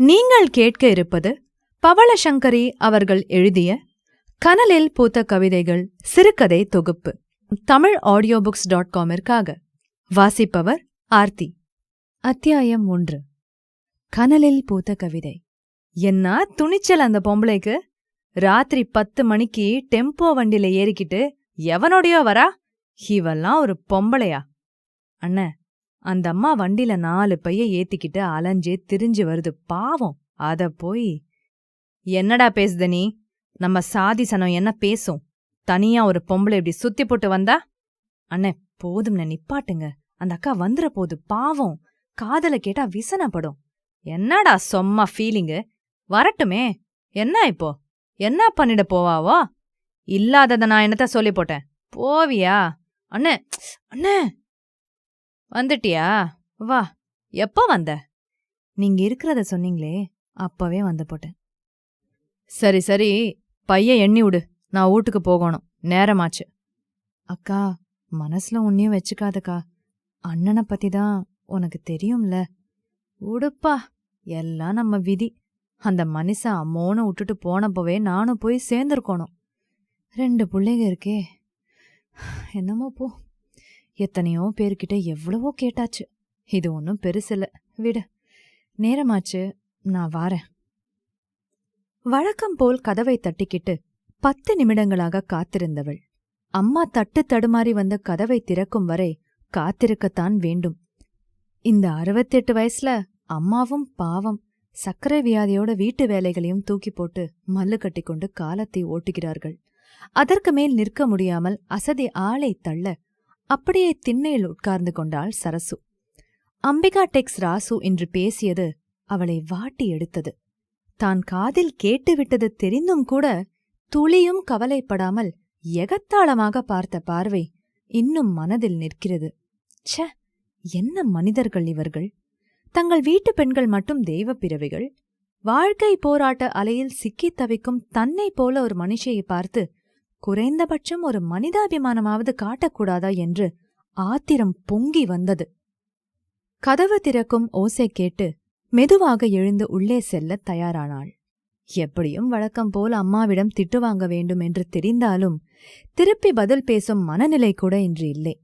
நீங்கள் கேட்க இருப்பது பவளசங்கரி அவர்கள் எழுதிய கனலில் பூத்த கவிதைகள் சிறுகதை தொகுப்பு. தமிழ் ஆடியோ புக்ஸ் டாட் காமிற்காக வாசிப்பவர் ஆர்த்தி. அத்தியாயம் ஒன்று. கனலில் பூத்த கவிதை. என்ன துணிச்சல் அந்த பொம்பளைக்கு? ராத்திரி பத்து மணிக்கு டெம்போ வண்டில ஏறிக்கிட்டு எவனோடையோ வரா? இவெல்லாம் ஒரு பொம்பளையா? அண்ணே அந்த அம்மா வண்டில நாலு பைய ஏத்திக்கிட்டு அலைஞ்சே திரிஞ்சு வருது. பாவம். அத போய் என்னடா பேசுத நீ? நம்ம சாதி சனம் என்ன பேசும்? தனியா ஒரு பொம்பளை இப்படி சுத்தி போட்டு வந்தா? அண்ணே போதும்னே நிப்பாட்டுங்க. அந்த அக்கா வந்துற போது பாவம். காதல கேட்டா விசனப்படும். என்னடா சொம்மா ஃபீலிங்கு வரட்டுமே. என்ன இப்போ? என்ன பண்ணிட போவாவோ? இல்லாதத நான் என்னத்த சொல்லி போட்டேன்? போவியா? அண்ணே அண்ணே வந்துட்டியா? வா எப்போ வந்த? நீங்க இருக்கிறத சொன்னீங்களே அப்பவே வந்து போட்டேன். சரி சரி பைய எண்ணி விடு. நான் வீட்டுக்கு போகணும். நேரமாச்சு. அக்கா மனசுல ஒன்னையும் வச்சுக்காதக்கா. அண்ணனை பத்தி தான் உனக்கு தெரியும்ல. உடுப்பா எல்லாம் நம்ம விதி. அந்த மனுஷன் அம்மோன்னு விட்டுட்டு போனப்பவே நானும் போய் சேர்ந்துருக்கணும். ரெண்டு பிள்ளைங்க இருக்கே. என்னமோ போ. எத்தனையோ பேர்கிட்ட எவ்வளவோ கேட்டாச்சு. இது ஒன்றும் பெருசில்ல விடு. நேரமாச்சு. நான் வாரேன். வழக்கம் போல் கதவை தட்டிக்கிட்டு பத்து நிமிடங்களாக காத்திருந்தவள். அம்மா தட்டு தடுமாறி வந்த கதவை திறக்கும் வரை காத்திருக்கத்தான் வேண்டும். இந்த அறுபத்தெட்டு வயசுல அம்மாவும் பாவம் சக்கரை வியாதியோட வீட்டு வேலைகளையும் தூக்கி போட்டு மல்லு கட்டிக்கொண்டு காலத்தை ஓட்டுகிறார்கள். அதற்கு மேல் நிற்க முடியாமல் அசதி ஆளை தள்ள அப்படியே திண்ணையில் உட்கார்ந்து கொண்டாள் சரசு. அம்பிகா டெக்ஸ் ராசு என்று பேசியது அவளை வாட்டி எடுத்தது. தான் காதில் கேட்டுவிட்டது தெரிந்தும் கூட துளியும் கவலைப்படாமல் எகத்தாளமாக பார்த்த பார்வை இன்னும் மனதில் நிற்கிறது. ச்ச என்ன மனிதர்கள் இவர்கள்? தங்கள் வீட்டு பெண்கள் மட்டும் தெய்வ பிறவிகள்? வாழ்க்கை போராட்ட அலையில் சிக்கித் தவிக்கும் தன்னை போல ஒரு மனுஷையை பார்த்து குறைந்தபட்சம் ஒரு மனிதாபிமானமாவது காட்டக்கூடாதா என்று ஆத்திரம் பொங்கி வந்தது. கதவு திறக்கும் ஓசை கேட்டு மெதுவாக எழுந்து உள்ளே செல்ல தயாரானாள். எப்படியும் வழக்கம் போல் அம்மாவிடம் திட்டு வாங்க வேண்டும் என்று தெரிந்தாலும் திருப்பி பதில் பேசும் மனநிலை கூட இன்று இல்லை.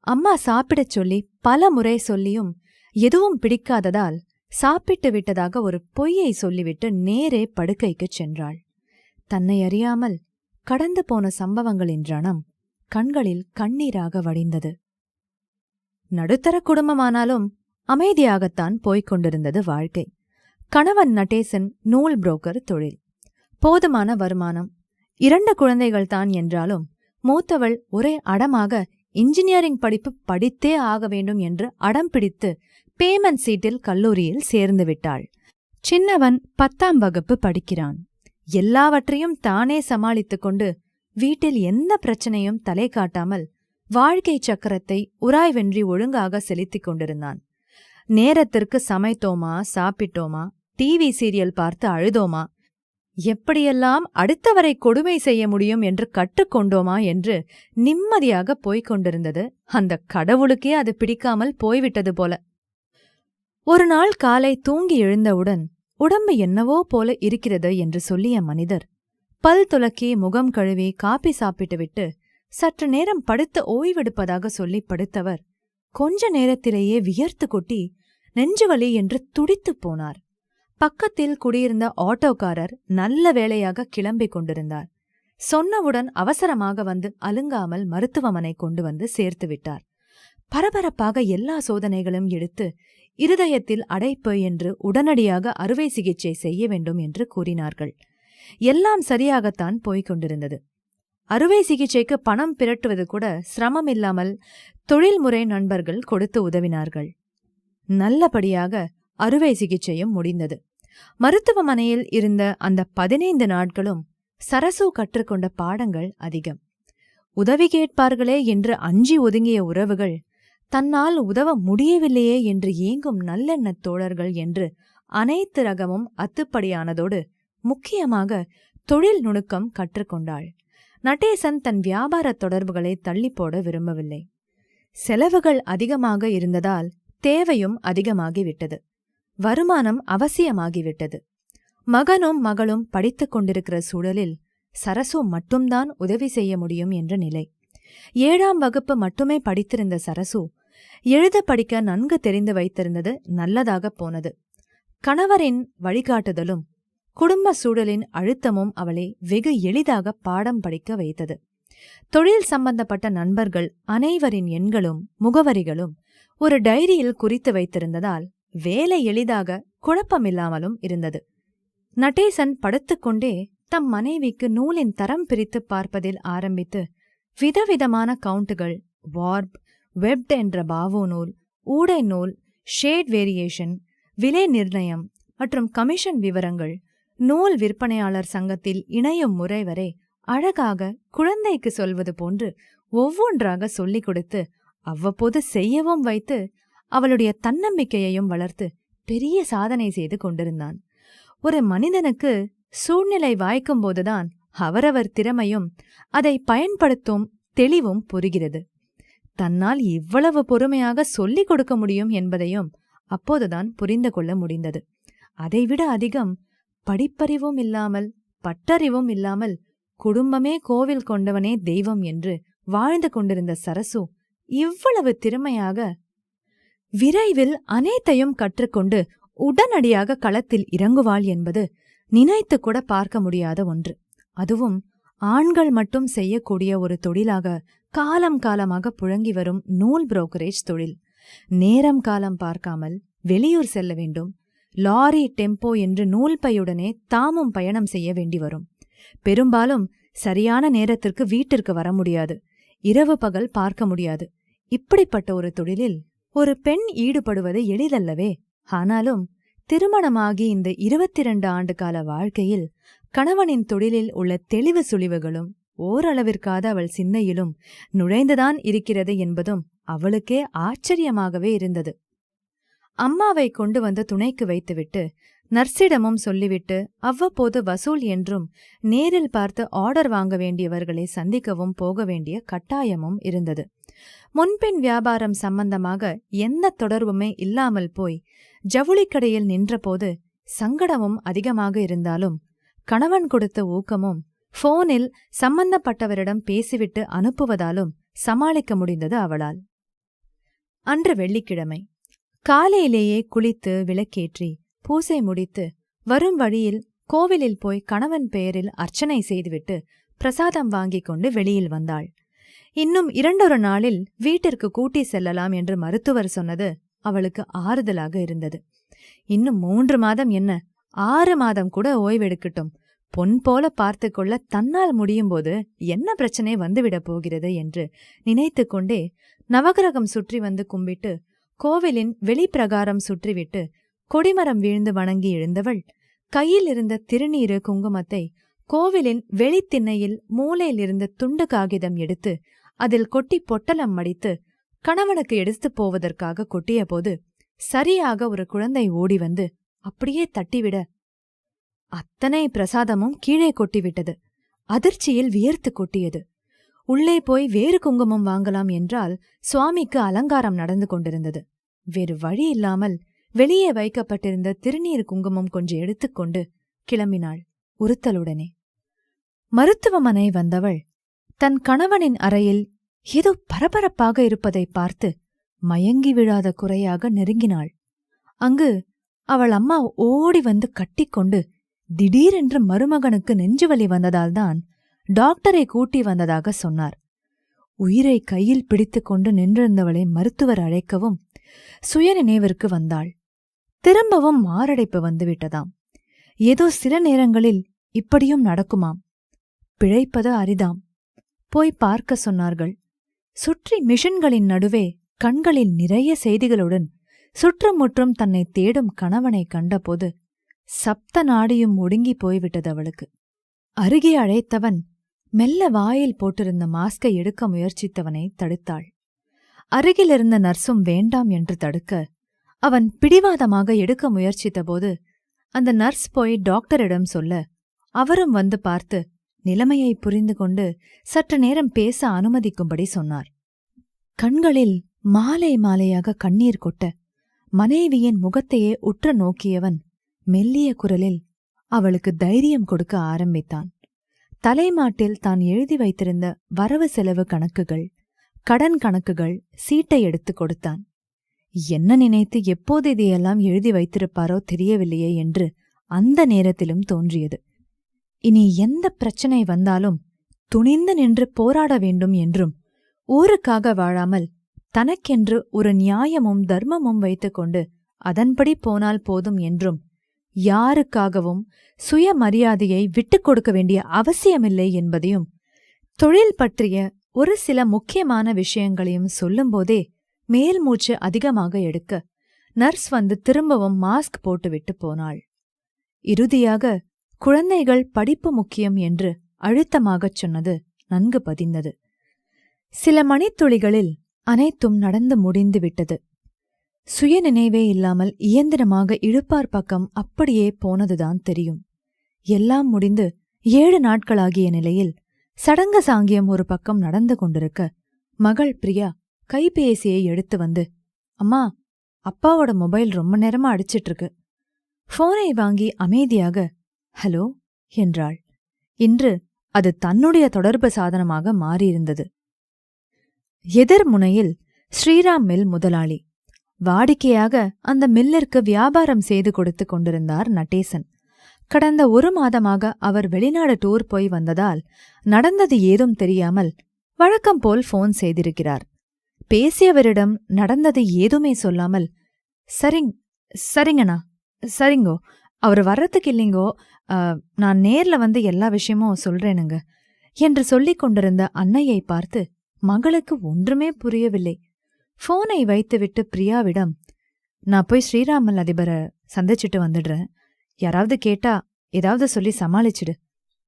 அம்மா சாப்பிடச் சொல்லி பல முறை சொல்லியும் எதுவும் பிடிக்காததால் சாப்பிட்டு விட்டதாக ஒரு பொய்யை சொல்லிவிட்டு நேரே படுக்கைக்குச் சென்றாள். தன்னை அறியாமல் கடந்து போன சம்பவங்களின் ரணம் கண்களில் கண்ணீராக வடிந்தது. நடுத்தர குடும்பமானாலும் அமைதியாகத்தான் போய்க் கொண்டிருந்தது வாழ்க்கை. கணவன் நடேசன் நூல் புரோக்கர் தொழில். போதுமான வருமானம். இரண்டு குழந்தைகள் தான் என்றாலும் மூத்தவள் ஒரே அடமாக இன்ஜினியரிங் படிப்பு படித்தே ஆக வேண்டும் என்று அடம் பிடித்து பேமெண்ட் சீட்டில் கல்லூரியில் சேர்ந்து விட்டாள். சின்னவன் பத்தாம் வகுப்பு படிக்கிறான். எல்லாவற்றையும் தானே சமாளித்துக் கொண்டு வீட்டில் எந்த பிரச்சனையும் தலை காட்டாமல் வாழ்க்கை சக்கரத்தை உராய்வென்றி ஒழுங்காக செலுத்திக் கொண்டிருந்தான். நேரத்திற்கு சமைத்தோமா சாப்பிட்டோமா டிவி சீரியல் பார்த்து அழுதோமா எப்படியெல்லாம் அடுத்தவரை கொடுமை செய்ய முடியும் என்று கற்றுக்கொண்டோமா என்று நிம்மதியாக போய்க் கொண்டிருந்தது அந்த கடவுளுக்கே அது பிடிக்காமல் போய்விட்டது போல. ஒரு நாள் காலை தூங்கி எழுந்தவுடன் உடம்பு என்னவோ போல இருக்கிறது என்று சொல்லிய மனிதர் பல் துலக்கி முகம் கழுவி காப்பி சாப்பிட்டுவிட்டு சற்று நேரம் படுத்து ஓய்வெடுப்பதாக சொல்லி படுத்தவர் கொஞ்ச நேரத்திலேயே வியர்த்து கொட்டி நெஞ்சுவலி என்று துடித்துப் போனார். பக்கத்தில் குடியிருந்த ஆட்டோக்காரர் நல்ல வேளையாக கிளம்பிக் கொண்டிருந்தார். சொன்னவுடன் அவசரமாக வந்து அலுங்காமல் மருத்துவமனை கொண்டு வந்து சேர்த்து விட்டார். பரபரப்பாக எல்லா சோதனைகளும் எடுத்து இருதயத்தில் அடைப்பு என்று உடனடியாக அறுவை சிகிச்சை செய்ய வேண்டும் என்று கூறினார்கள். எல்லாம் சரியாகத்தான் போய்க் கொண்டிருந்தது. அறுவை சிகிச்சைக்கு பணம் பிரட்டுவது கூட சிரமமில்லாமல் தொழில்முறை நண்பர்கள் கொடுத்து உதவினார்கள். நல்லபடியாக அறுவை சிகிச்சையும் முடிந்தது. மருத்துவமனையில் இருந்த அந்த பதினைந்து நாட்களும் சரசு கற்றுக்கொண்ட பாடங்கள் அதிகம். உதவி கேட்பார்களே என்று அஞ்சி ஒதுங்கிய உறவுகள் தன்னால் உதவ முடியவில்லையே என்று ஏங்கும் நல்லெண்ணத் தோழர்கள் என்று அனைத்து ரகமும் அத்துப்படியானதோடு முக்கியமாக தொழில் நுணுக்கம் கற்றுக்கொண்டாள் நடேசன் தன் வியாபாரத் தொடர்புகளை தள்ளிப் போட விரும்பவில்லை. செலவுகள் அதிகமாக இருந்ததால் தேவையும் அதிகமாகிவிட்டது. வருமானம் அவசியமாகிவிட்டது. மகனும் மகளும் படித்துக் கொண்டிருக்கிற சூழலில் சரசு மட்டும்தான் உதவி செய்ய முடியும் என்ற நிலை. ஏழாம் வகுப்பு மட்டுமே படித்திருந்த சரசு எழுத படிக்க நன்கு தெரிந்து வைத்திருந்தது நல்லதாகப் போனது. கணவரின் வழிகாட்டுதலும் குடும்ப சூழலின் அழுத்தமும் அவளை வெகு எளிதாக பாடம் படிக்க வைத்தது. தொழில் சம்பந்தப்பட்ட நண்பர்கள் அனைவரின் எண்களும் முகவரிகளும் ஒரு டைரியில் குறித்து வைத்திருந்ததால் வேலை எளிதாக குழப்பமில்லாமலும் இருந்தது. நடேசன் படுத்துக்கொண்டே தம் மனைவிக்கு நூலின் தரம் பிரித்துப் பார்ப்பதில் ஆரம்பித்து விதவிதமான கவுண்டுகள் வார்ப் வெப்ட் என்ற பாவோ நூல் ஊடை நூல் ஷேட் வேரியேஷன் விலை நிர்ணயம் மற்றும் கமிஷன் விவரங்கள் நூல் விற்பனையாளர் சங்கத்தில் இணையும் முறை வரை அழகாக குழந்தைக்கு சொல்வது போன்று ஒவ்வொன்றாக சொல்லிக் கொடுத்து அவ்வப்போது செய்யவும் வைத்து அவளுடைய தன்னம்பிக்கையையும் வளர்த்து பெரிய சாதனை செய்து கொண்டிருந்தான். ஒரு மனிதனுக்கு சூழ்நிலை வாய்க்கும்போதுதான் அவரவர் திறமையும் அதை பயன்படுத்தும் தெளிவும் புரிகிறது. தன்னால் இவ்வளவு பொறுமையாக சொல்லிக் கொடுக்க முடியும் என்பதையும் அப்போதுதான் புரிந்து கொள்ள முடிந்தது. அதைவிட அதிகம் படிப்பறிவும் இல்லாமல் பட்டறிவும் இல்லாமல் குடும்பமே கோவில் கொண்டவனே தெய்வம் என்று வாழ்ந்து கொண்டிருந்த சரசு இவ்வளவு திறமையாக விரைவில் அனைத்தையும் கற்றுக்கொண்டு உடனடியாக களத்தில் இறங்குவாள் என்பது நினைத்து கூட பார்க்க முடியாத ஒன்று. அதுவும் ஆண்கள் மட்டும் செய்யக்கூடிய ஒரு தொழிலாக காலம் காலமாக புழங்கி வரும் நூல் புரோக்கரேஜ் தொழில். நேரம் காலம் பார்க்காமல் வெளியூர் செல்ல வேண்டும். லாரி டெம்போ என்று நூல் பையுடனே தாமும் பயணம் செய்ய வேண்டி வரும். பெரும்பாலும் சரியான நேரத்திற்கு வீட்டிற்கு வர முடியாது. இரவு பகல் பார்க்க முடியாது. இப்படிப்பட்ட ஒரு தொழிலில் ஒரு பெண் ஈடுபடுவது எளிதல்லவே. ஆனாலும் திருமணமாகி இந்த இருபத்தி ரெண்டு ஆண்டு கால வாழ்க்கையில் கணவனின் தொழிலில் உள்ள தெளிவு சுழிவுகளும் ஓரளவிற்காத அவள் சிந்தையிலும் நுழைந்துதான் இருக்கிறது என்பதும் அவளுக்கே ஆச்சரியமாகவே இருந்தது. அம்மாவை கொண்டு வந்து துணைக்கு வைத்துவிட்டு நர்ஸிடமும் சொல்லிவிட்டு அவ்வப்போது வசூல் என்றும் நேரில் பார்த்து ஆர்டர் வாங்க வேண்டியவர்களை சந்திக்கவும் போக வேண்டிய கட்டாயமும் இருந்தது. முன்பின் வியாபாரம் சம்பந்தமாக எந்த தொடர்புமே இல்லாமல் போய் ஜவுளிக்கடையில் நின்றபோது சங்கடமும் அதிகமாக இருந்தாலும் கணவன் கொடுத்த ஊக்கமும் போனில் சம்பந்தப்பட்டவரிடம் பேசிவிட்டு அனுப்புவதாலும் சமாளிக்க முடிந்தது அவளால். அன்று வெள்ளிக்கிழமை காலையிலேயே குளித்து விளக்கேற்றி பூசை முடித்து வரும் வழியில் கோவிலில் போய் கணவன் பெயரில் அர்ச்சனை செய்துவிட்டு பிரசாதம் வாங்கிக் கொண்டு வெளியில் வந்தாள். இன்னும் இரண்டொரு நாளில் வீட்டிற்கு கூட்டி செல்லலாம் என்று மருத்துவர் சொன்னது அவளுக்கு ஆறுதலாக இருந்தது. இன்னும் மூன்று மாதம் என்ன? ஆறு மாதம் கூட ஓய்வெடுக்கட்டும். பொன் போல பார்த்து கொள்ள தன்னால் முடியும்போது என்ன பிரச்சனை வந்துவிடப் போகிறது என்று நினைத்து கொண்டே நவகிரகம் சுற்றி வந்து கும்பிட்டு கோவிலின் வெளிப்பிரகாரம் சுற்றிவிட்டு கொடிமரம் வீழ்ந்து வணங்கி எழுந்தவள் கையில் இருந்த திருநீரு குங்குமத்தை கோவிலின் வெளித்திண்ணையில் மூலையில் இருந்த துண்டு காகிதம் எடுத்து அதில் கொட்டி பொட்டலம் மடித்து கணவனுக்கு எடுத்துப் போவதற்காக கொட்டியபோது சரியாக ஒரு குழந்தை ஓடி வந்து அப்படியே தட்டிவிட. அத்தனை பிரசாதமும் கீழே கொட்டிவிட்டது. அதிர்ச்சியில் வியர்த்து கொட்டியது. உள்ளே போய் வேறு குங்குமம் வாங்கலாம் என்றால் சுவாமிக்கு அலங்காரம் நடந்து கொண்டிருந்தது. வேறு வழி இல்லாமல் வெளியே வைக்கப்பட்டிருந்த திருநீர் குங்குமம் கொஞ்சம் எடுத்துக்கொண்டு கிளம்பினாள் உறுத்தலுடனே. மருத்துவமனை வந்தவள் தன் கணவனின் அறையில் ஏதோ பரபரப்பாக இருப்பதை பார்த்து மயங்கி விழாத குறையாக நெருங்கினாள். அங்கு அவள் அம்மா ஓடி வந்து கட்டிக்கொண்டு திடீரென்று மருமகனுக்கு நெஞ்சுவலி வந்ததால்தான் டாக்டரை கூட்டி வந்ததாக சொன்னார். உயிரை கையில் பிடித்துக்கொண்டு நின்றிருந்தவளை மருத்துவர் அழைக்கவும் சுயநினைவிற்கு வந்தாள். திரும்பவும் மாரடைப்பு வந்துவிட்டதாம். ஏதோ சில நேரங்களில் இப்படியும் நடக்குமாம். பிழைப்பது அரிதாம். போய் பார்க்க சொன்னார்கள். சுற்றி மிஷன்களின் நடுவே கண்களில் நிறைய செய்திகளுடன் சுற்றுமுற்றும் தன்னை தேடும் கணவனை கண்டபோது சப்த நாடியும் ஒடுங்கி போய்விட்டது அவளுக்கு. அருகே அழைத்தவன் மெல்ல வாயில் போட்டிருந்த மாஸ்கை எடுக்க முயற்சித்தவனை தடுத்தாள். அருகிலிருந்த நர்ஸும் வேண்டாம் என்று தடுக்க அவன் பிடிவாதமாக எடுக்க முயற்சித்தபோது அந்த நர்ஸ் போய் டாக்டரிடம் சொல்ல அவரும் வந்து பார்த்து நிலைமையை புரிந்து கொண்டு சற்று நேரம் பேச அனுமதிக்கும்படி சொன்னார். கண்களில் மாலை மாலையாக கண்ணீர் கொட்ட மனைவியின் முகத்தையே உற்று நோக்கியவன் மெல்லிய குரலில் அவளுக்கு தைரியம் கொடுக்க ஆரம்பித்தான். தலைமாட்டில் தான் எழுதி வைத்திருந்த வரவு செலவு கணக்குகள் கடன் கணக்குகள் சீட்டை எடுத்துக் கொடுத்தான். என்ன நினைத்து எப்போது இதையெல்லாம் எழுதி வைத்திருப்பாரோ தெரியவில்லையே என்று அந்த நேரத்திலும் தோன்றியது. இனி எந்த பிரச்சனை வந்தாலும் துணிந்து நின்று போராட வேண்டும் என்றும் ஊருக்காக வாழாமல் தனக்கென்று ஒரு நியாயமும் தர்மமும் வைத்துக்கொண்டு அதன்படி போனால் போதும் என்றும் யாருக்காகவும் சுயமரியாதையை விட்டுக் கொடுக்க வேண்டிய அவசியமில்லை என்பதையும் தொழில் பற்றிய ஒரு சில முக்கியமான விஷயங்களையும் சொல்லும்போதே மேல் மூச்சு அதிகமாக எடுக்க நர்ஸ் வந்து திரும்பவும் மாஸ்க் போட்டுவிட்டு போனாள். இறுதியாக குழந்தைகள் படிப்பு முக்கியம் என்று அழுத்தமாகச் சொன்னது நன்கு பதிந்தது. சில மணித்துளிகளில் அனைத்தும் நடந்து முடிந்து விட்டது. சுயநினைவே இல்லாமல் இயந்திரமாக இழுப்பார் பக்கம் அப்படியே போனதுதான் தெரியும். எல்லாம் முடிந்து ஏழு நாட்களாகிய நிலையில் சடங்க சாங்கியம் ஒரு பக்கம் நடந்து கொண்டிருக்க மகள் பிரியா கைபேசியை எடுத்து வந்து அம்மா அப்பாவோட மொபைல் ரொம்ப நேரமா அடிச்சிட்டு இருக்கு போனை வாங்கி அமைதியாக ஹலோ என்றாள். இன்று அது தன்னுடைய தொடர்பு சாதனமாக மாறியிருந்தது. எதிர்முனையில் ஸ்ரீராம் மில் முதலாளி. வாடிக்கையாக அந்த மில்லிற்கு வியாபாரம் செய்து கொடுத்து கொண்டிருந்தார் நடேசன் கடந்த ஒரு மாதமாக அவர் வெளிநாடு டூர் போய் வந்ததால் நடந்தது ஏதும் தெரியாமல் வழக்கம் போல் போன் செய்திருக்கிறார். பேசியவரிடம் நடந்தது ஏதுமே சொல்லாமல் சரிங் சரிங்கண்ணா சரிங்கோ அவர் வர்றதுக்கு இல்லைங்கோ நான் நேர்ல வந்து எல்லா விஷயமும் சொல்றேனுங்க என்று சொல்லிக் கொண்டிருந்த அன்னையை பார்த்து மகளுக்கு ஒன்றுமே புரியவில்லை. போனை வைத்துவிட்டு பிரியாவிடம் நான் போய் ஸ்ரீராமல் அதிபரை சந்திச்சிட்டு வந்துடுறேன். யாராவது கேட்டா ஏதாவது சொல்லி சமாளிச்சிடு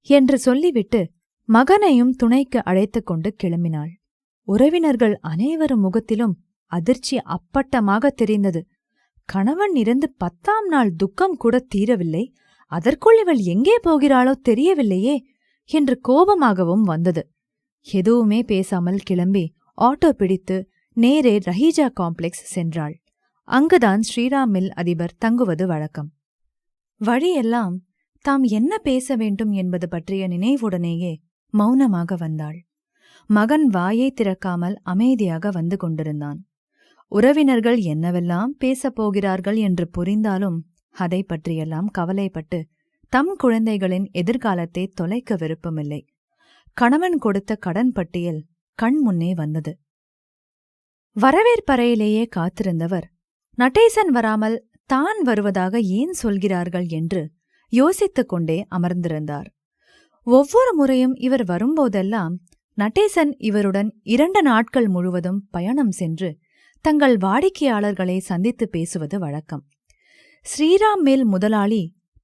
என்று சொல்லிவிட்டு மகனையும் துணைக்கு அழைத்துக் கொண்டு கிளம்பினாள். உறவினர்கள் அனைவரும் முகத்திலும் அதிர்ச்சி அப்பட்டமாக தெரிந்தது. கணவன் இருந்து பத்தாம் நாள் துக்கம் கூட தீரவில்லை. அதற்குள் இவள் எங்கே போகிறாளோ தெரியவில்லையே என்று கோபமாகவும் வந்தது. எதுவுமே பேசாமல் கிளம்பி ஆட்டோ பிடித்து நேரே ரஹீஜா காம்ப்ளெக்ஸ் சென்றாள். அங்குதான் ஸ்ரீராம் மில் அதிபர் தங்குவது வழக்கம். வழியெல்லாம் தாம் என்ன பேச வேண்டும் என்பது பற்றிய நினைவுடனேயே மௌனமாக வந்தாள். மகன் வாயை திறக்காமல் அமைதியாக வந்து கொண்டிருந்தான். உறவினர்கள் என்னவெல்லாம் பேசப் போகிறார்கள் என்று புரிந்தாலும் அதை பற்றியெல்லாம் கவலைப்பட்டு தம் குழந்தைகளின் எதிர்காலத்தை தொலைக்க விருப்பமில்லை. கணவன் கொடுத்த கடன் பட்டியல் கண் முன்னே வந்தது. வரவேற்பறையிலேயே காத்திருந்தவர் நடேசன் வராமல் தான் வருவதாக ஏன் சொல்கிறார்கள்? என்று யோசித்துக் கொண்டே அமர்ந்திருந்தார். ஒவ்வொரு முறையும் இவர் வரும்போதெல்லாம் நடேசன் இவருடன் இரண்டு நாட்கள் முழுவதும் பயணம் சென்று தங்கள் வாடிக்கையாளர்களை சந்தித்து பேசுவது வழக்கம். ஸ்ரீராம் மேல் முதலாளி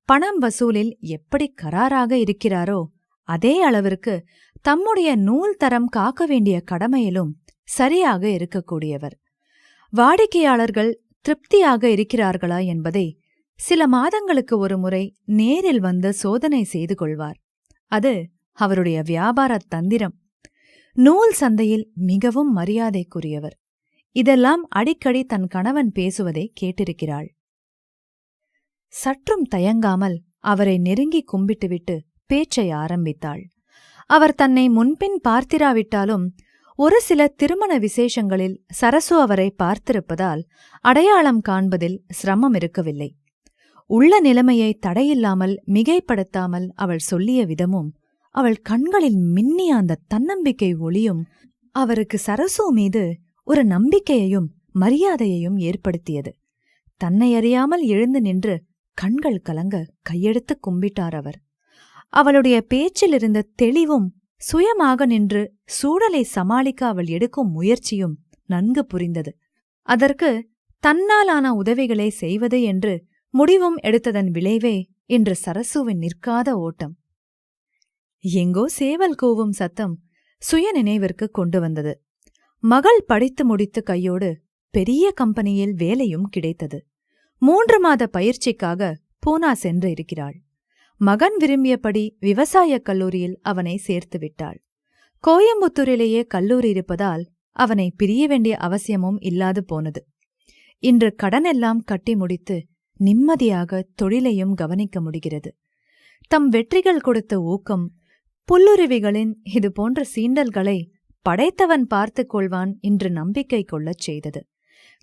பணம் வசூலில் எப்படி கராராக இருக்கிறாரோ அதே அளவிற்கு தம்முடைய நூல் தரம் காக்க வேண்டிய கடமையிலும் சரியாக இருக்கக்கூடியவர். வாடிக்கையாளர்கள் திருப்தியாக இருக்கிறார்களா என்பதை சில மாதங்களுக்கு ஒரு முறை நேரில் வந்து சோதனை செய்து கொள்வார். அது அவருடைய வியாபார தந்திரம். நூல் சந்தையில் மிகவும் மரியாதைக்குரியவர். இதெல்லாம் அடிக்கடி தன் கணவன் பேசுவதை கேட்டிருக்கிறாள். சற்றும் தயங்காமல் அவரை நெருங்கி கும்பிட்டுவிட்டு பேச்சை ஆரம்பித்தாள். அவர் தன்னை முன்பின் பார்த்திராவிட்டாலும் ஒரு சில திருமண விசேஷங்களில் சரசு அவரை பார்த்திருப்பதால் அடையாளம் காண்பதில் சிரமம் இருக்கவில்லை. உள்ள நிலைமையை தடையில்லாமல் மிகைப்படுத்தாமல் அவள் சொல்லிய விதமும் அவள் கண்களில் மின்னிய அந்த தன்னம்பிக்கை ஒளியும் அவருக்கு சரசு மீது ஒரு நம்பிக்கையையும் மரியாதையையும் ஏற்படுத்தியது. தன்னை அறியாமல் எழுந்து நின்று கண்கள் கலங்க கையெடுத்து கும்பிட்டார் அவர். அவளுடைய பேச்சிலிருந்த தெளிவும் சுயமாக நின்று சூழலை சமாளிக்க அவள் எடுக்கும் முயற்சியும் நன்கு புரிந்தது. அதற்கு தன்னாலான உதவிகளை செய்வது என்று முடிவும் எடுத்ததன் விளைவே இன்று சரசுவின் நிற்காத ஓட்டம். எங்கோ சேவல் கூவும் சத்தம் சுய நினைவிற்கு கொண்டு வந்தது. மகள் படித்து முடித்து கையோடு பெரிய கம்பெனியில் வேலையும் கிடைத்தது. மூன்று மாத பயிற்சிக்காக பூனா சென்று இருக்கிறாள். மகன் விரும்பியபடி விவசாயக் கல்லூரியில் அவனை சேர்த்துவிட்டாள் கோயம்புத்தூரிலேயே கல்லூரி இருப்பதால் அவனை பிரிய வேண்டிய அவசியமும் இல்லாது போனது. இன்று கடனெல்லாம் கட்டி முடித்து நிம்மதியாக தொழிலையும் கவனிக்க முடிகிறது. தம் வெற்றிகள் கொடுத்த ஊக்கம் புல்லுருவிகளின் இது போன்ற சீண்டல்களை படைத்தவன் பார்த்துக் கொள்வான் என்று நம்பிக்கை கொள்ளச் செய்தது.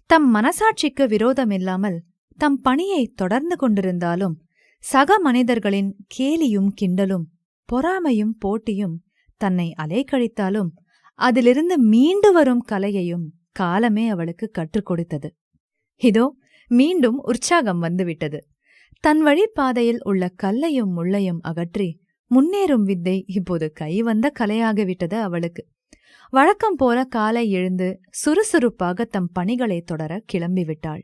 தம் மனசாட்சிக்கு விரோதமில்லாமல் தம் பணியை தொடர்ந்து கொண்டிருந்தாலும் சக மனிதர்களின் கேலியும் கிண்டலும் பொறாமையும் போட்டியும் தன்னை அலைக்கழித்தாலும் அதிலிருந்து மீண்டு வரும் கலையையும் காலமே அவளுக்கு கற்றுக் கொடுத்தது. இதோ மீண்டும் உற்சாகம் வந்துவிட்டது. தன் வழிப்பாதையில் உள்ள கல்லையும் முள்ளையும் அகற்றி முன்னேறும் வித்தை இப்போது கைவந்த கலையாகிவிட்டது அவளுக்கு. வழக்கம் போல காலை எழுந்து சுறுசுறுப்பாக தம் பணிகளை தொடர கிளம்பிவிட்டாள்.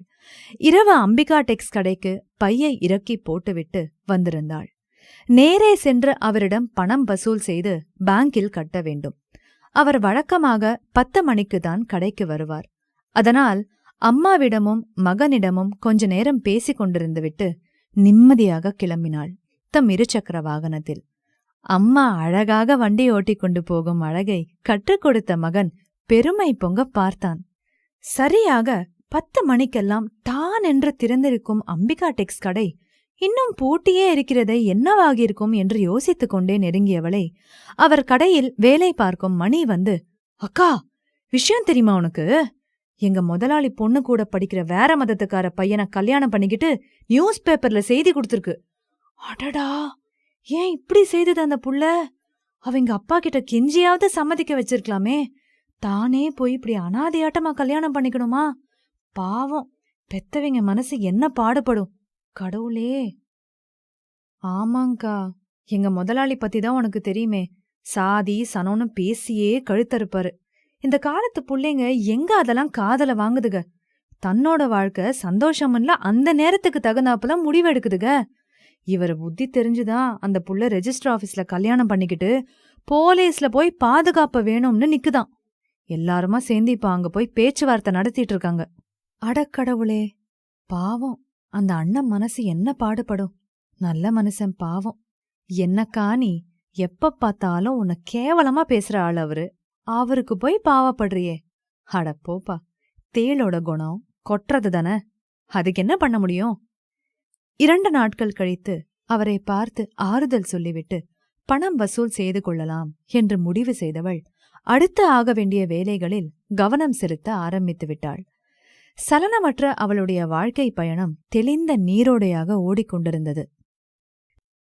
இரவு அம்பிகா டெக்ஸ் கடைக்கு பையை இறக்கி போட்டுவிட்டு வந்திருந்தாள். நேரே சென்று அவரிடம் பணம் வசூல் செய்து பேங்கில் கட்ட வேண்டும். அவர் வழக்கமாக பத்து மணிக்குதான் கடைக்கு வருவார். அதனால் அம்மாவிடமும் மகனிடமும் கொஞ்ச நேரம் பேசிக் கொண்டிருந்துவிட்டு நிம்மதியாக கிளம்பினாள் தம் இருசக்கர வாகனத்தில். அம்மா அழகாக வண்டி ஓட்டிக் கொண்டு போகும் அழகை கற்றுக் கொடுத்த மகன் பெருமை பொங்க பார்த்தான். சரியாக பத்து மணிக்கெல்லாம் தான் என்று திறந்திருக்கும் அம்பிகா டெக்ஸ் கடை இன்னும் பூட்டியே இருக்கிறதை என்னவாகியிருக்கும் என்று யோசித்துக் கொண்டே நெருங்கியவளை அவர் கடையில் வேலை பார்க்கும் மணி வந்து அக்கா விஷயம் தெரியுமா உனக்கு? எங்க முதலாளி பொண்ணு கூட படிக்கிற வேற மதத்துக்கார பையனை கல்யாணம் பண்ணிக்கிட்டு நியூஸ் பேப்பர்ல செய்தி கொடுத்துருக்கு. அடடா! ஏன் இப்படி செய்தது அந்த புள்ள? அவங்க அப்பா கிட்ட கெஞ்சியாவது சம்மதிக்க வச்சிருக்கலாமே. தானே போய் இப்படி அனாதையாட்டமா கல்யாணம் பண்ணிக்கணுமா? பாவம் பெத்தவங்க மனசு என்ன பாடுபடும்? கடவுளே. ஆமாங்கா எங்க முதலாளி பத்தி தான் உனக்கு தெரியுமே. சாதி சனோன்னு பேசியே கழுத்தறுப்பாரு. இந்த காலத்து புள்ளைங்க எங்க அதெல்லாம் காதல வாங்குதுக? தன்னோட வாழ்க்கை சந்தோஷம்ல அந்த நேரத்துக்கு தகுந்தாப்புல முடிவெடுக்குதுக? இவர் புத்தி தெரிஞ்சுதான் அந்த புள்ள ரெஜிஸ்டர் ஆபீஸ்ல கல்யாணம் பண்ணிக்கிட்டு போலீஸ்ல போய் பாதுகாப்பு வேணும்னு நிக்குதாம் எல்லாருமா சேர்ந்து இப்ப அங்க போய் பேச்சுவார்த்தை நடத்திட்டு இருக்காங்க. அடக்கடவுளே பாவம். அந்த அண்ணன் மனசு என்ன பாடுபடும்? நல்ல மனுஷன் பாவம். என்னக்கா நீ எப்ப பார்த்தாலும் உன்னை கேவலமா பேசுற ஆள் அவரு. அவருக்கு போய் பாவப்படுறியே. அட போப்பா தேளோட குணம் கொட்டுறது தானே? அதுக்கு என்ன பண்ண முடியும்? இரண்டு நாட்கள் கழித்து அவரை பார்த்து ஆறுதல் சொல்லிவிட்டு பணம் வசூல் செய்து கொள்ளலாம் என்று முடிவு செய்தவள் அடுத்து ஆக வேண்டிய வேலைகளில் கவனம் செலுத்த ஆரம்பித்து விட்டாள். சலனமற்ற அவளுடைய வாழ்க்கை பயணம் தெளிந்த நீரோடையாக ஓடிக்கொண்டிருந்தது.